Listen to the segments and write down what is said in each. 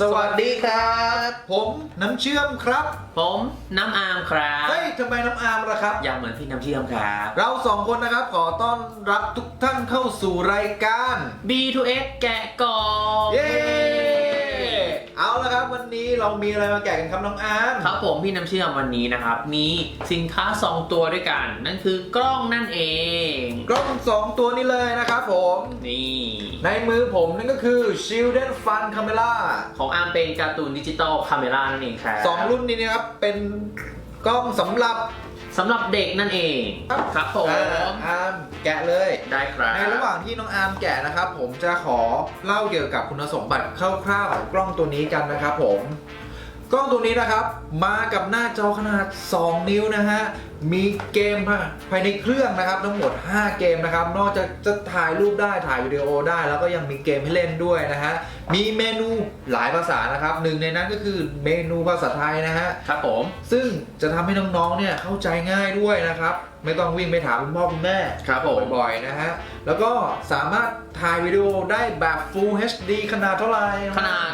สวัสดีครับ ผมน้ำเชื่อมครับ ผมน้ำอาร์มครับเฮ้ยทำไมน้ำอาร์มล่ะครับยังเหมือนพี่น้ำเชื่อมครับ เราสองคนนะครับขอต้อนรับทุกท่านเข้าสู่รายการ B2S แกะกล่องเย้ เอาละครับ วันนี้เรามีอะไรมาแกะกันครับน้องอาร์มครับผมพี่น้ำเชื่อมวันนี้นะครับ มีสินค้า 2 ตัวด้วยกัน นั่นคือกล้องนั่นเอง กล้องสองตัวนี้เลยนะครับผม นี่ ในมือผมนั่นก็คือ Children Fun Camera ของอาร์มเป็นการ์ตูนดิจิตอลคาเมรานั่นเองครับสองรุ่นนี้นะครับเป็นกล้องสำหรับสำหรับเด็กนั่นเองครับผมอ่าอาร์ม แกะเลย ได้ครับ ในระหว่างที่น้องอาร์มแกะนะครับ ผมจะขอเล่าเกี่ยวกับคุณสมบัติคร่าวๆของกล้องตัวนี้กันนะครับผม กล้องตัวนี้นะครับ มากับหน้าจอขนาด 2 นิ้วนะฮะ มีเกมภายในเครื่องนะครับทั้งหมด 5 เกมนะครับ นอกจากจะถ่ายรูปได้ถ่ายวิดีโอได้ แล้วก็ยังมีเกมให้เล่นด้วยนะฮะ มีเมนูหลายภาษานะครับหนึ่งในนั้นก็คือเมนูภาษาไทยนะฮะ ครับผม ซึ่งจะทำให้น้องๆ เนี่ยเข้าใจง่ายด้วยนะครับ ไม่ต้องวิ่งไปถามคุณพ่อคุณแม่ครับผมบ่อยๆ นะฮะ แล้วก็สามารถถ่ายวิดีโอได้แบบ Full HD ขนาดเท่าไหร่ ขนาด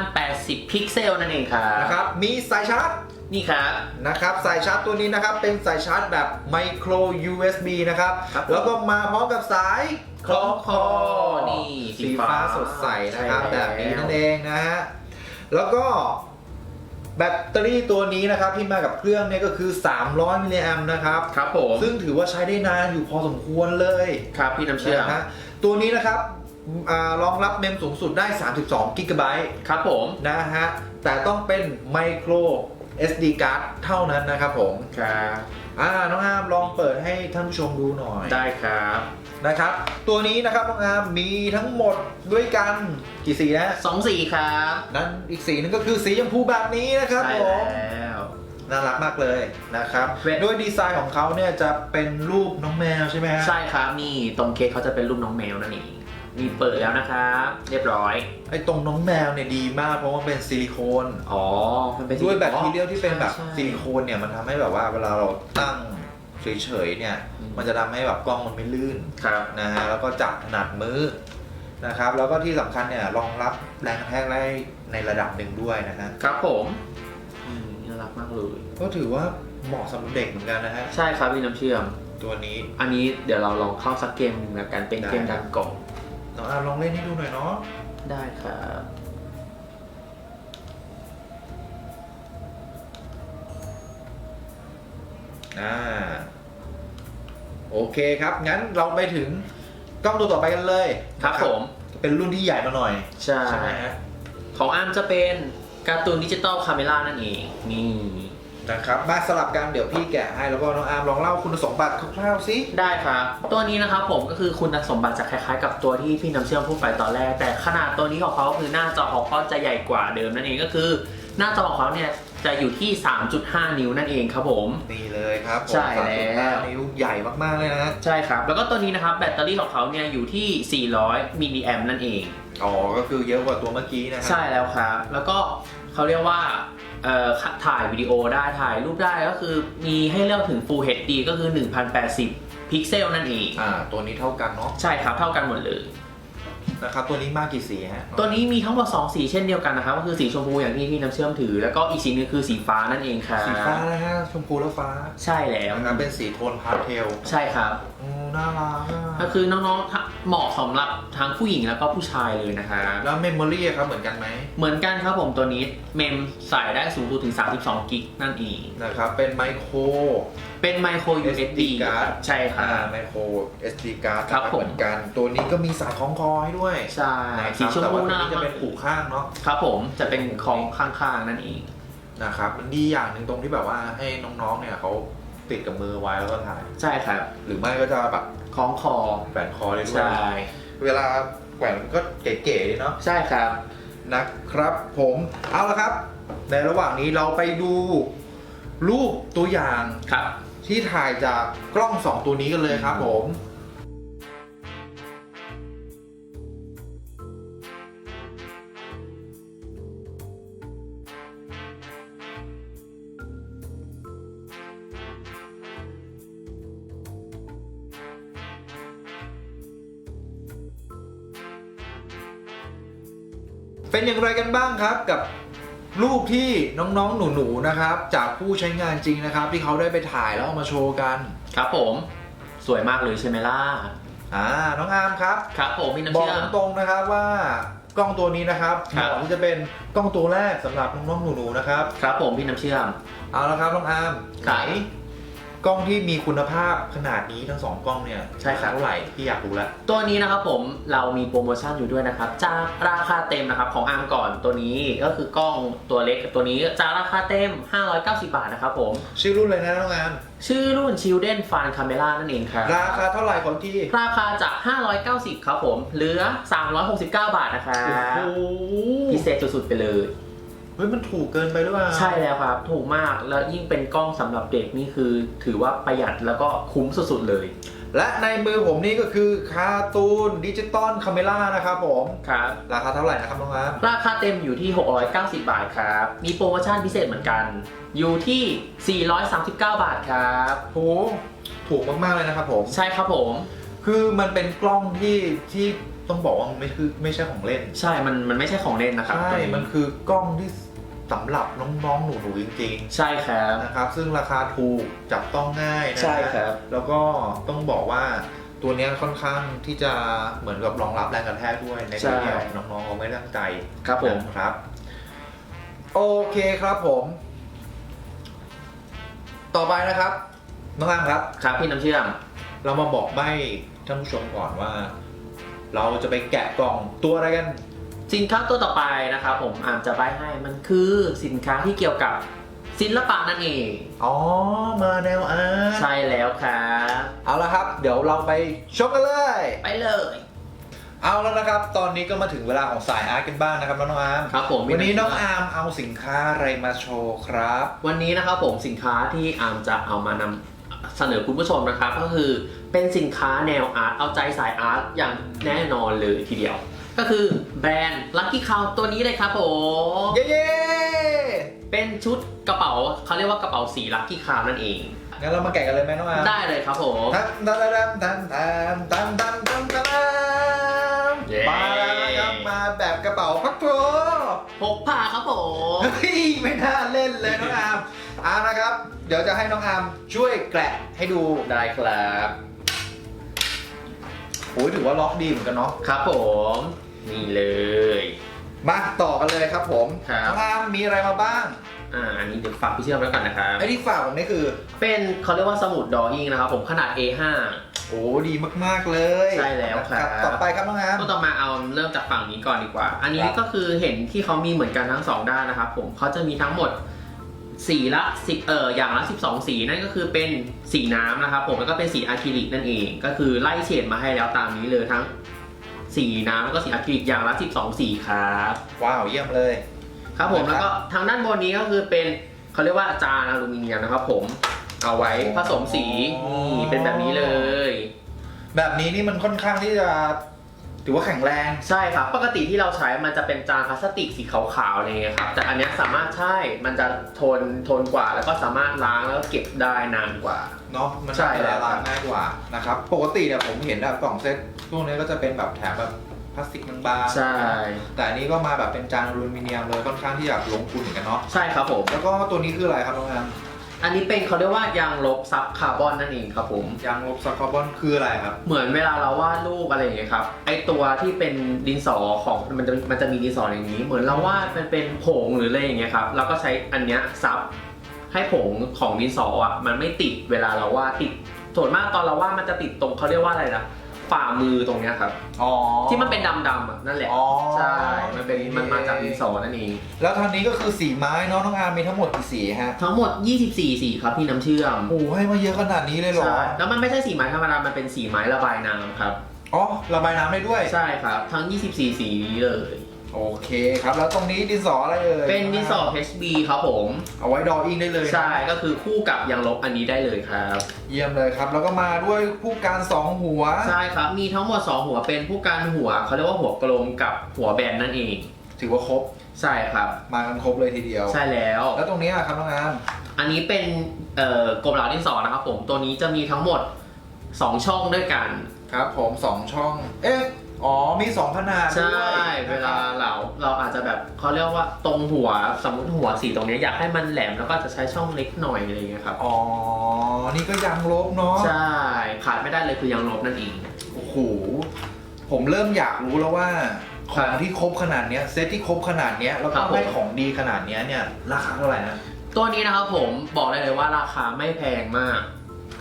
1080 พิกเซลนั่นเองครับ นะครับ มีสายชาร์จ นี่ครับนะครับสายชาร์จตัวนี้นะครับเป็นสายชาร์จแบบ Micro USB นะครับครับผม แล้วก็มาพร้อมกับสายคล้องคอนี่สีสีฟ้าฟ้าสดใสนะครับใช่แบแล้ว บนี้นั่นเองนะฮะแล้วก็แบตเตอรี่ตัวนี้นะครับที่มากับเครื่องเนี่ยก็คือ 300มิลลิแอมป์นะครับ ครับผมซึ่งถือว่าใช้ได้นานอยู่พอสมควรเลยครับพี่น้ำเชื่อมนะฮะตัวนี้นะครับอารองรับเมมสูงสุดได้ 32กิกะไบต์ ครับผม นะฮะ แต่ต้องเป็น Micro SD card เท่านั้นนะครับผมครับอ่าน้องอาร์มลองเปิดให้ท่านผู้ชมดูหน่อยได้ครับนะครับ ตัวนี้นะครับน้องอาร์มมีทั้งหมดด้วยกันกี่สีนะสองสีครับนั้นอีกสีหนึงก็คือสีชมพูแบบนี้นะครับใช่ผมแล้วน่ารักมากเลยนะครับเว้ยด้วยดีไซน์ของเขาเนี่ยจะเป็นรูปน้องแมวใช่ไหมฮะใช่ครับนี่ตรงเคสเขาจะเป็นรูปน้องแมวนั่นเอง นี่เปิดแล้วนะครับ เรียบร้อย ไอ้ตรงน้องแมวเนี่ยดีมากเพราะว่าเป็นซิลิโคนอ๋อ มันเป็นด้วยแบคทีเรียลที่เป็นแบบใช่ ซิลิโคนเนี่ยมันทำให้แบบว่าเวลาเราตั้งเฉยๆเนี่ย อืม มันจะทำให้แบบกล้องมันไม่ลื่นครับ นะฮะแล้วก็จับถนัดมือนะครับ แล้วก็ที่สำคัญเนี่ยรองรับแรงกระแทกได้ในระดับหนึ่งด้วยนะฮะครับผมอืมน่ารักมากเลย ก็ถือว่าเหมาะสำหรับเด็กเหมือนกันนะฮะใช่ครับพี่น้ำเชื่อม ตัวนี้ อันนี้เดี๋ยวเราลองเข้าสักเกมหนึ่งแล้วกันเป็นเกมได้ดังกล่อง น้องอาร์มลองเล่นให้ดูหน่อยเนาะได้ครับอ่าโอเคครับ งั้นเราไปถึงกล้องตัวต่อไปกันเลยครับนะผม เป็นรุ่นที่ใหญ่มาหน่อย ใช่ ใช่ไหมฮะของอาร์มจะเป็นการ์ตูนดิจิตอลคาเมล่านั่นเองนี่ นะครับมาสลับกันเดี๋ยวพี่แกะให้แล้วก็น้องอาร์มลองเล่าคุณสมบัติคร่าวๆสิ ได้ครับ ตัวนี้นะครับผมก็คือคุณสมบัติจะคล้ายๆ กับตัวที่พี่น้ำเชื่อมพูดไปตอนแรก แต่ขนาดตัวนี้ของเขาคือหน้าจอของเขาจะใหญ่กว่าเดิมนั่นเองก็คือ หน้าจอของเขาเนี่ยจะอยู่ที่ 3.5 นิ้วนั่นเองครับผม นี่เลยครับผมใช่แล้ว 3.5นิ้วใหญ่มากๆเลยนะ ใช่ครับ แล้วก็ตัวนี้นะครับแบตเตอรี่ของเขาเนี่ยอยู่ที่ 400 มิลลิแอมนั่นเอง อ๋อ ก็คือเยอะกว่าตัวเมื่อกี้นะครัใช่แล้วครับ แล้วก็เขาเรียกว่าเอ่อ ถ่ายวิดีโอได้ถ่ายรูปได้ก็คือมีให้เลือกถึง Full HD ก็คือ 1080 พิกเซลนั่นเองอ่าตัวนี้เท่ากันเนาะใช่ครับเท่ากันหมดเลยนะครับตัวนี้มากกี่สีฮะตัวนี้มีทั้งหมด2สีเช่นเดียวกันนะครับก็คือสีชมพูอย่างที่พี่น้ำเชื่อมถือ แล้วก็อีกสีหนึงคือสีฟ้านั่นเองครับสีฟ้านะฮะชมพูแล้วฟ้า ใช่แล้วนะครับเป็นสีโทนพาสเทลใช่ครับโอ้น่ารักอะก็คือน้องๆทั้งเหมาะสำหรับทั้งผู้หญิงแล้วก็ผู้ชายเลยนะครับแล้วเมมโมรี่ครับเหมือนกันไหมเหมือนกันครับผมตัวนี้เมมใส่ได้สูงสุดถึง 32 กิกนั่นเองนะครับเป็นไมโคร เป็นไมโคร USB การ์ดใช่ครัอ่าบ ไมโคร SD การ์ดครับผม เหมือนกัน ตัวนี้ก็มีสายคล้องคอให้ด้วยใช่นะครับสีชมแต่พูว่าตัวน่ารันี้กจะมาเป็นกผูกข้างเนาะครับผมจะเป็นของข้างๆนั่นเอง นะครับมันดีอย่างหนึ่งตรงที่แบบว่าให้น้องๆเนี่ยเขา ติดกับมือไว้แล้วก็ถ่าย ใช่ครับหรือไม่ก็จะแบบคล้องคอแขวนคอได้ด้วยใช่เวลาแขวนก็เก๋ๆดีเนาะใช่ครับนะครับ ผมเอาละครับ ในระหว่างนี้เราไปดูรูปตัวอย่างครับ ที่ถ่ายจากกล้องสองตัวนี้กันเลยครับผม เฟเป็นอย่างไรกันบ้างครับกับรูปที่น้องๆ หนูๆ นะครับ จากผู้ใช้งานจริงนะครับ ที่เขาได้ไปถ่ายแล้วเอามาโชว์กันครับผม สวยมากเลยใช่ไหมล่ะ อ่าน้องอาร์มครับ ครับผมพี่น้ำบอกเชื่อม ตรงๆนะครับว่ากล้องตัวนี้นะครับเหครับ มาะที่จะเป็นกล้องตัวแรกสำหรับน้องๆหนูๆนะครับครับผมพี่น้ำเชื่อม เอาละครับน้องอาร์มคไหรันบ กล้องที่มีคุณภาพขนาดนี้ทั้งสองกล้องเนี่ยใช่ครับ เท่าไหร่พี่อยากรู้แล้ว ตัวนี้นะครับผมเรามีโปรโมชั่นอยู่ด้วยนะครับจากราคาเต็มนะครับของอาร์มก่อนตัวนี้ก็คือกล้องตัวเล็กกับตัวนี้จากราคาเต็ม 590 บาทนะครับผม ชื่อรุ่นเลยนะน้องอาร์มชื่อรุ่น Children Fan Camera นั่นเองครับ ราคาเท่าไหร่ของที่ราคาจาก 590 ครับผม เหลือ 369 บาทนะครับโอ้โหพิเศษสุดๆไปเลย เฮ้ยมันถูกเกินไปหรือเปล่า ใช่แล้วครับ ถูกมากแล้วยิ่งเป็นกล้องสำหรับเด็กนี่คือถือว่าประหยัดแล้วก็คุ้มสุดๆเลย และในมือผมนี่ก็คือคาร์ตูนดิจิตอลคาเมล่านะครับผม ครับ ราคาเท่าไหร่นะครับน้องอาร์มราคาเต็มอยู่ที่ 690 บาทครับ มีโปรโมชั่นพิเศษเหมือนกัน อยู่ที่ 439 บาทครับ โห ถูกมาก ๆ เลยนะครับผม ใช่ครับผม คือมันเป็นกล้องที่ที่ต้องบอกว่ามันไม่คือไม่ใช่ของเล่น ใช่ มันมันไม่ใช่ของเล่นนะครับใช่ ตัวนี้มันคือกล้องที่ สำหรับน้องๆหนูๆจริงใช่ครับ ๆนะครับซึ่งราคาถูกจับต้องง่ายนะใช่ครับ แล้วก็ต้องบอกว่าตัวเนี้ยค่อนข้างที่จะเหมือนกับรองรับแรงกระแทกด้วยในที่ที่น้องๆเขาไม่ตั้งใจครับผม นะครับ โอเคครับผม ต่อไปนะครับ น้องอังครับ ครับพี่น้ำเชื่อม เรามาบอกใบ้ท่านผู้ชมก่อนว่า เราจะไปแกะกล่องตัวอะไรกัน สินค้าตัวต่อไปนะครับผมอามจะใบให้มันคือสินค้าที่เกี่ยวกับศิลปะนั่นเอง อ๋อ มาแนวอาร์ตใช่แล้วครับเอาละครับ เดี๋ยวเราไปชมกันเลย ไปเลย เอาแล้วนะครับ ตอนนี้ก็มาถึงเวลาของสายอาร์ตกันบ้างนะครับน้องอาร์มครับผมวันนี้น้องพี่ำเชื่มอาร์มเอาสินค้าอะไรมาโชว์ครับ วันนี้นะครับผมสินค้าที่อาร์มจะเอามานำเสนอคุณผู้ชมนะครับ ก็คือเป็นสินค้าแนวอาร์ตเอาใจสายอาร์ตอย่างแน่นอนเลยทีเดียว ก็คือแบรนด์ Lucky Cow ตัวนี้เลยครับผมเย้เย้เป็นชุดกระเป๋าเขาเรียกว่ากระเป๋าสี Lucky Cow นั่นเองงั้นเรามาแกะกันเลยไหมน้องอาร์มได้เลยครับผมตันตันตันตันตันตันตันตันตันเย้ มาแล้วนะครับมาแบบกระเป๋าพักโถพกพาครับผม เฮ้ยไม่น่าเล่นเลยน้องอาร์มเอานะครับ เดี๋ยวจะให้น้องอาร์มช่วยแกะให้ดูได้ครับ โอ้ยถือว่าล็อกดีเหมือนกันเนาะ ครับผม นี่เลย มาต่อกันเลยครับผมครับน้องอาร์มมีอะไรมาบ้างอ่าอันนี้เดี๋ยวฝากพี่เชื่อมแล้วกันนะครับ ไอ้ที่ฝากผมนี่คือ เป็นเขาเรียกว่าสมุดดออิ่งนะครับผมขนาด A5 โอ้ดีมากๆเลยใช่แล้วครับต่อไปครับน้องอาร์ม ก็ต่อมาเอาเริ่มจากฝั่งนี้ก่อนดีกว่า อันนี้ครับ ก็คือเห็นที่เขามีเหมือนกันทั้งสองด้านนะครับผมเขาจะมีทั้งหมดสีละสิบเอออย่างละ 12 สีนั่นก็คือเป็นสีน้ำนะครับผมแล้วก็เป็นสีอะคริลิกนั่นเอง ก็คือไล่เฉดมาให้แล้วตามนี้เลยทั้ง สีน้ำแล้วก็สีอะคริลิกอย่างละ 12 สีครับ ว้าวเยี่ยมเลย ครับผมนะครับแล้วก็ทางด้านบนนี้ก็คือเป็นเขาเรียกว่าจานอลูมิเนียมนะครับผมเอาไว้ผสมสีนี่เป็นแบบนี้เลย แบบนี้นี่มันค่อนข้างที่จะ ถือว่าแข็งแรง ใช่ครับ ปกติที่เราใช้มันจะเป็นจานพลาสติกสีขาวๆอะไรเงี้ยครับ แต่อันเนี้ยสามารถใช่ มันจะทนทนกว่า แล้วก็สามารถล้างแล้วก็เก็บได้นานกว่า เนาะมันใช่แล้ว ละลายง่ายกว่านะครับ ปกติเนี่ยผมเห็นแบบกล่องเซ็ตพวกนี้ก็จะเป็นแบบแถมแบบพลาสติกบางๆใช่ แต่อันนี้ก็มาแบบเป็นจานอลูมิเนียมเลยค่อนข้างที่จะลงทุนเหมือนกันเนาะ ใช่ครับผม แล้วก็ตัวนี้คืออะไรครับน้องแอม อันนี้เป็นเขาเรียกว่ายางลบซับคาร์บอนนั่นเองครับผม ยางลบซับคาร์บอนคืออะไรครับ เหมือนเวลาเราวาดรูปอะไรอย่างเงี้ยครับ ไอตัวที่เป็นดินสอของมันจะมันจะมีดินสออย่างนี้ เหมือนเราวาดมันเป็นผงหรืออะไรอย่างเงี้ยครับ เราก็ใช้อันเนี้ยซับให้ผงของดินสออะมันไม่ติดเวลาเราวาดติดส่วนมากตอนเราวาดมันจะติดตรงเขาเรียกว่าอะไรนะ ฝ่ามือตรงเนี้ยครับ อ๋อ ที่มันเป็นดำๆอะนั่นแหละอ๋อใช่มันเป็นมันมาจากดินสอนั่นเองแล้วทางนี้ก็คือสีไม้เนาะน้องอาร์มมีทั้งหมดกี่สีฮะทั้งหมด 24 สีครับพี่น้ำเชื่อมโอ้โหให้มาเยอะขนาดนี้เลยเหรอใช่แล้วมันไม่ใช่สีไม้ธรรมดามันเป็นสีไม้ระบายน้ำครับ อ๋อระบายน้ำได้ด้วย ใช่ครับ ทั้ง 24 สีนี้เลย โอเคครับ แล้วตรงนี้ดินสออะไรเอ่ยเป็นดินสอ HB ครับผม เอาไว้ดออิ่งได้เลยนะใช่ก็คือคู่กับยางลบอันนี้ได้เลยครับ เยี่ยมเลยครับ แล้วก็มาด้วยผู้การสองหัว ใช่ครับ มีทั้งหมด 2 หัวเป็นผู้การหัวเขาเรียกว่าหัวกลมกับหัวแบนนั่นเอง ถือว่าครบ ใช่ครับ มากันครบเลยทีเดียว ใช่แล้ว แล้วตรงนี้อะครับน้องอาร์มอันนี้เป็นเอ่อกลมเหลาดินสอนะครับผม ตัวนี้จะมีทั้งหมด 2 ช่องด้วยกัน ครับผมสองช่อง เอ๊ะ อ๋อมีสองขนาดใช่ ด้วยเวลาเราเราอาจจะแบบเขาเรียกว่าตรงหัวสมมติหัวสีตรงเนี้ยอยากให้มันแหลมแล้วก็จะใช้ช่องเล็กหน่อยอะไรอย่างเงี้ยครับอ๋อ นี่ก็ยังลบเนาะใช่ขาดไม่ได้เลยคือยังลบนั่นเอง โอ้โหผมเริ่มอยากรู้แล้วว่าขครัองบที่ครบขนาดเนี้ยเซตที่ครบขนาดเนี้ยแล้วครัก็บผม ได้ของดีขนาดเนี้ยเนี่ยราคาเท่าไหร่นะตัวนี้นะครับผมบอกได้เลยว่าราคาไม่แพงมาก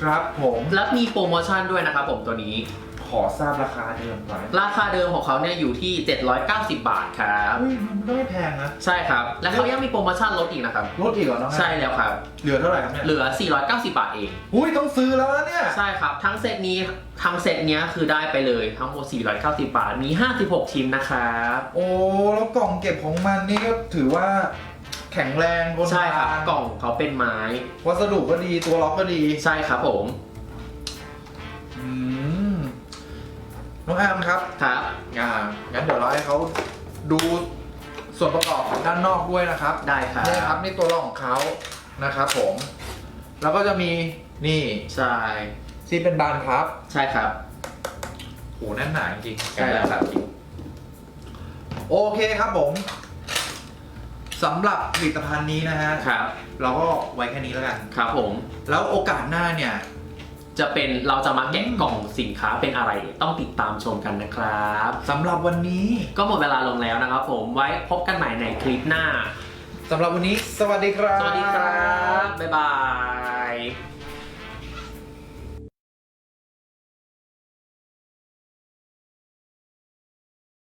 ครับผม และมีโปรโมชั่นด้วยนะครับผมตัวนี้ข อทราบราคาเดิมก่อนราคาเดิมของเขาเนี่ยอยู่ที่ 790 บาทครับ เฮ้ยมันก็ไม่แพงนะ ใช่ครับ และเขายังมีโปรโมชั่นลดอีกนะครับ ลดอีกเหรอน้องแอมใช่แล้วครับ เหลือเท่าไหร่ครับเนี่ยเหลือ 490 บาทเอง อุ้ยต้องซื้อแล้วนะเนี่ย ใช่ครับ ทั้งเซตนี้ทั้งเซตเนี้ยคือได้ไปเลยทั้งหมด 490 บาท มี 56 ชิ้นนะครับ โอ้แล้วกล่องเก็บของมันนี่ก็ถือว่าแข็งแรงทนใช่ครับทานกล่องเขาเป็นไม้ วัสดุก็ดีตัวล็อกก็ดี ใช่ครับผม อืม น้องอามครับครับอ่างั้นเดี๋ยวเราให้เขาดูส่วนประกอบของด้านนอกด้วยนะครับได้ครับนี่ครับนี่ตัวรองของเขานะครับผม แล้วก็จะมีนี่ใช่ที่เป็นบานพับใช่ครับโหแน่นหนาจริงใช่แล้วครับโอเคครับผมสำหรับผลิตภัณฑ์นี้นะฮะครับ เราก็ไว้แค่นี้แล้วกัน ครับผม แล้วโอกาสหน้าเนี่ย จะเป็นเราจะมาแกะกล่องสินค้าเป็นอะไรต้องติดตามชมกันนะครับสำหรับวันนี้ก็หมดเวลาลงแล้วนะครับผมไว้พบกันใหม่ในคลิปหน้าสำหรับวันนี้ สวัสดีครับ สวัสดีครับ บ๊ายบาย